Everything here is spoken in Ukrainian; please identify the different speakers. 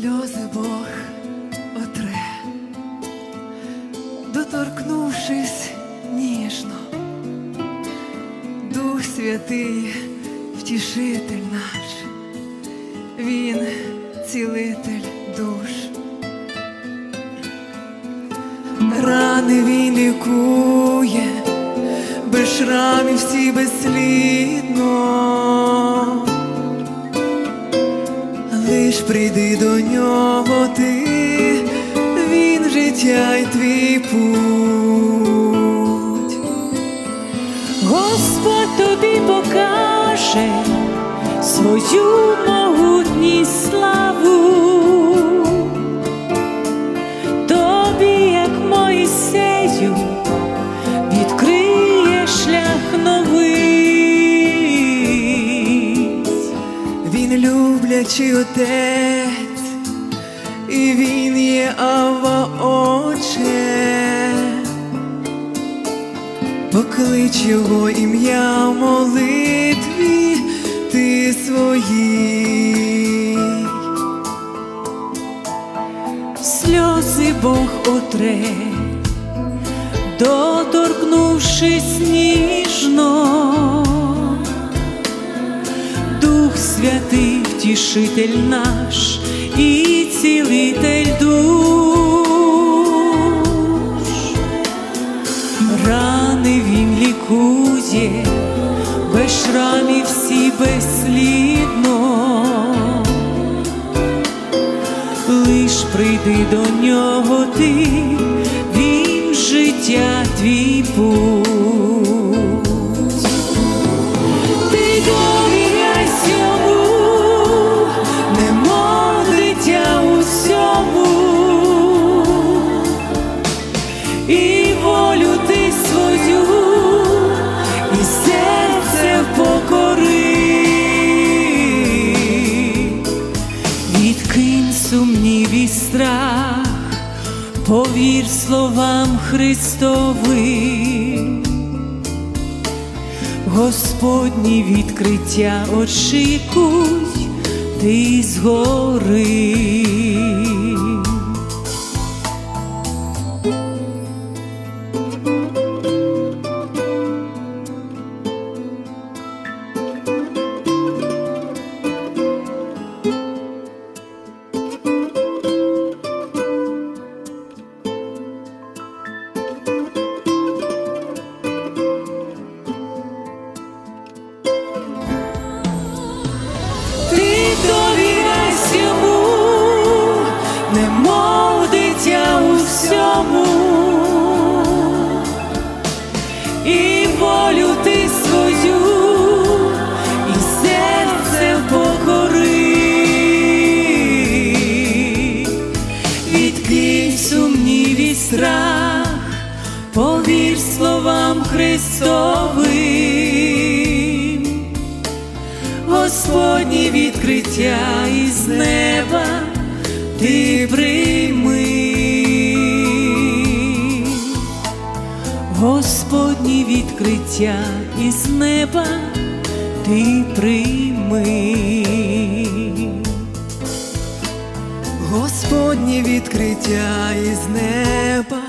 Speaker 1: сльози Бог отре, доторкнувшись ніжно, Дух Святий, втішитель наш, Він цілитель душ. Рани він лікує, без шрамів всі безслідно. Лиш прийди до нього ти, він життя й твій путь.
Speaker 2: Господь тобі покаже свою могутність славу,
Speaker 1: люблячий отець, і він є Ава Отче. Поклич його ім'я в молитві ти своїй.
Speaker 2: сльози Бог отре, доторкнувшись ніжно, Святий, втішитель наш і цілитель душ, рани він лікує, без шрамів всі безслідно лиш прийди до нього ти, він життя твій путь. Повір словам Христовим, Господні відкриття очікуй ти згори. Христовим. Господні відкриття із неба ти прийми. Господні відкриття із неба ти прийми.
Speaker 1: Господні відкриття із неба